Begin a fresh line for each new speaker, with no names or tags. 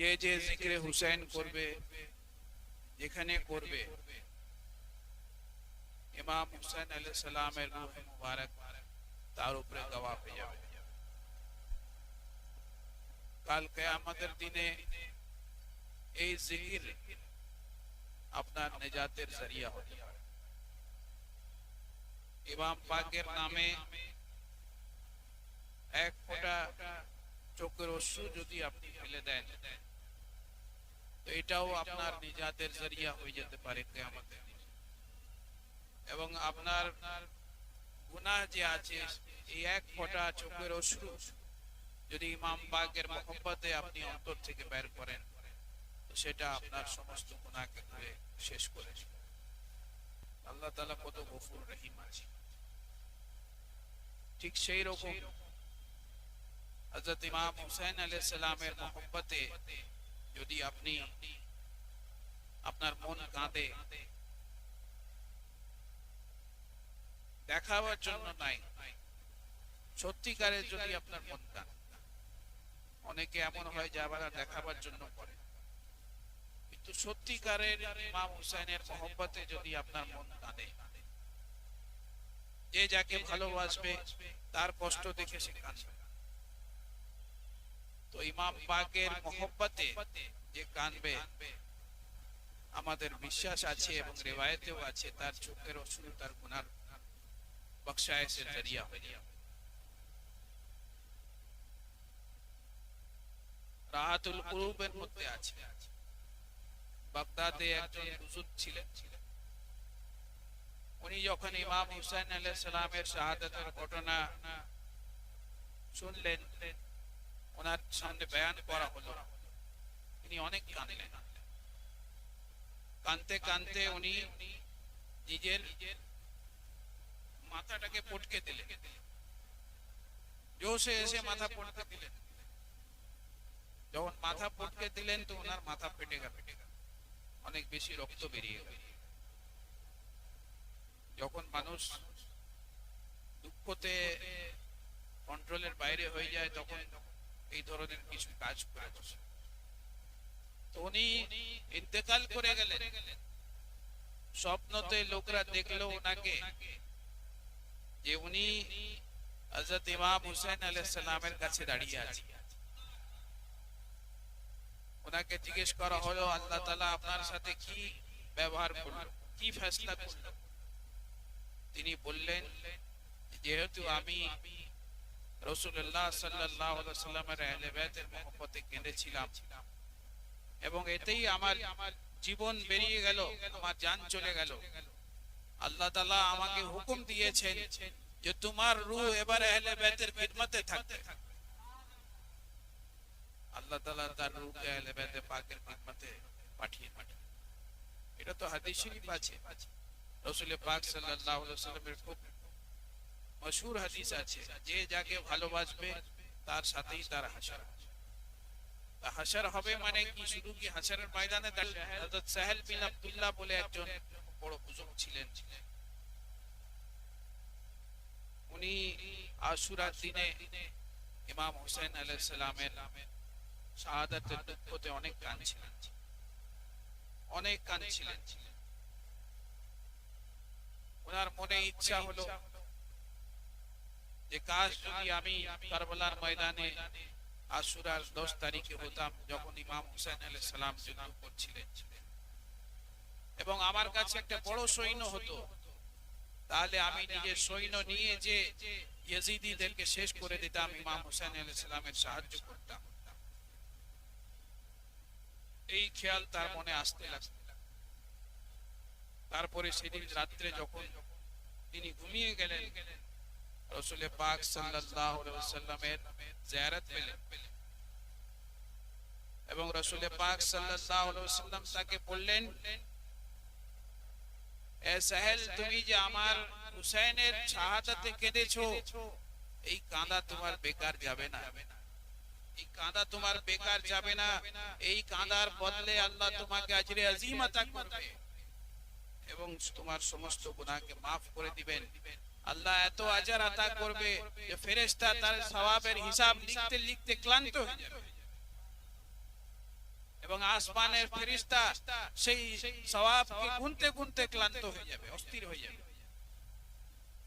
যে যে জিক্রে হুসাইন করবে যেখানে করবে ইমাম হুসাইন আলাইহিস সালামের রূহ মুবারক তার উপরে গওয়া হয়ে যাবে কাল কিয়ামতের দিনে এই জিকির আপনার নেজাতের জরিয়া হতে পারে ইমাম পাকের নামে এক ফোঁটা চোখের অশ্রু যদি আপনি ফেলে দেন, তো এটাও আপনার নিজাতের জরিয়া হয়ে যেতে পারে কিয়ামতের এবং আপনার গুনাহ যে আছে, এই এক ফোঁটা চোখের অশ্রু যদি ইমাম পাকের মোহব্বতে আপনি অন্তর থেকে বের করেন সেটা আপনার সমস্ত গুনাহকে ধুয়ে শেষ করে আল্লাহ তালা কত গফুর রহিম আছে। ঠিক সেই রকম হযরত ইমাম হুসাইন আলাইহিস সালামের মোহব্বতে যদি আপনি আপনার মন কাঁদে, দেখাবার জন্য নাই, সত্যিকারের যদি আপনার মন কাঁদে, অনেকে এমন হয় যে আবার দেখাবার জন্য করে কিন্তু সত্যিকারের ইমাম হুসাইনের মোহব্বতে যদি আপনার মন কাঁদে, যে যাকে ভালোবাসবে, তার কষ্ট দেখে সে কাঁদবে। তো ইমাম পাকের মোহব্বতে যে কাঁদবে আমাদের বিশ্বাস আছে এবং রেওয়ায়তেও আছে, তার চোখের অশ্রু, তার গুনার বকশায়েশের জরিয়া হয়ে রাহাতুল কুলুবের মধ্যে আছে। বাগদাদে একজন হুজুর ছিলেন। উনি যখন ইমাম হুসাইন আলাইহিস সালামের শাহাদাতের ঘটনা শুনলেন ওনার সামনে বয়ান করা হলো। তিনি অনেক কাঁদলেন। কানতে কানতে উনি নিজের মাথাটাকে পটকে দিলেন। জোশে এসে মাথা পটকে দিলেন। যখন মাথা পটকে দিলেন তো ওনার মাথা ফেটে গেল। অনেক বেশি রক্ত বেরিয়ে গেল। যখন মানুষ দুঃখতে কন্ট্রোলের বাইরে হয়ে যায়, তখন এই ধরনের কিছু কাজ উনি ইন্তেকাল করে গেলেন। স্বপ্নতে লোকরা দেখল ওনাকে যে উনি হযরত ইমাম হুসাইন আলাইহিস সালামের কাছে দাঁড়িয়ে আছে। ওনাকে জিজ্ঞেস করা হলো, আল্লাহ তাআলা আপনার সাথে কি ব্যবহার করল? কি ফেসলা করল? তিনি বললেন, যেহেতু আমি সাল্লাহ সাল্লামের আল্লাহ তাআলা আমাকে হুকুম দিয়েছেন যে তোমার রূহ এবার আহলে বাইতের খিদমতে থাকবে। আল্লাহ তাআলা তার রূহকে আহলে বাইতে পাকের খিদমতে পাঠিয়ে পাঠিয়ে এটা তো হাদিস শরীফ আছে রসুল পাক সাল্লাল্লাহু আলাইহি ওয়াসাল্লামের খুব মশহুর হাদিস আছে, যে যাকে ভালোবাসবে তার সাথেই তার হাসর। হাসর হবে মানে কি? শুধু কি হাসরের ময়দানে সাহেল বিন আব্দুল্লাহ বলে একজন বড় বুজুর্গ ছিলেন? উনি আশুরার দিনে ইমাম হোসেন আলাইহিস সালামের শাহাদাতের দুঃখতে অনেক কাঁদছিলেন। অনেক কাঁদছিলেন। ওনার মনে ইচ্ছা হলো যে কাজ যদি আমি কারবালার ময়দানে আশুরার দশ তারিখে হতাম, যখন ইমাম হুসেন আলাইহিস সালাম যুদ্ধ করছিলেন। এবং আমার কাছে একটা বড় সৈন্য হতো। তাহলে আমি নিজের সৈন্য নিয়ে যে ইয়েজিদিদেরকে শেষ করে দিতাম, ইমাম হুসেন আলাইহিস সালামের সাহায্য করতাম। এই খেয়াল তার মনে আসতে লাগতো তারপরে সেদিন রাত্রে যখন তিনি ঘুমিয়ে গেলেন রসুল পাক সাল্লাল্লাহু আলাইহি ওয়াসাল্লামের পেলেন এবং রসুল পাক সাল্লাল্লাহু আলাইহি ওয়াসাল্লাম তাকে বললেন তুমি যে আমার হুসাইনের শাহাদাতে কেঁদেছো, এই কাঁদা তোমার বেকার যাবে না। এই কাঁদা তোমার বেকার যাবে না। এই কাঁদার বদলে আল্লাহ তোমাকে আজরে আজিম আতা করবে এবং তোমার সমস্ত গুনাহকে মাফ করে দিবেন। আল্লাহ এত আজার আতা করবে যে ফেরেশতা তার সওয়াবের হিসাব লিখতে লিখতে ক্লান্ত হয়ে যাবে। এবং আসমানের ফেরিস্তা সেই সওয়াবকে গুনতে গুনতে ক্লান্ত হয়ে যাবে, অস্থির হয়ে যাবে।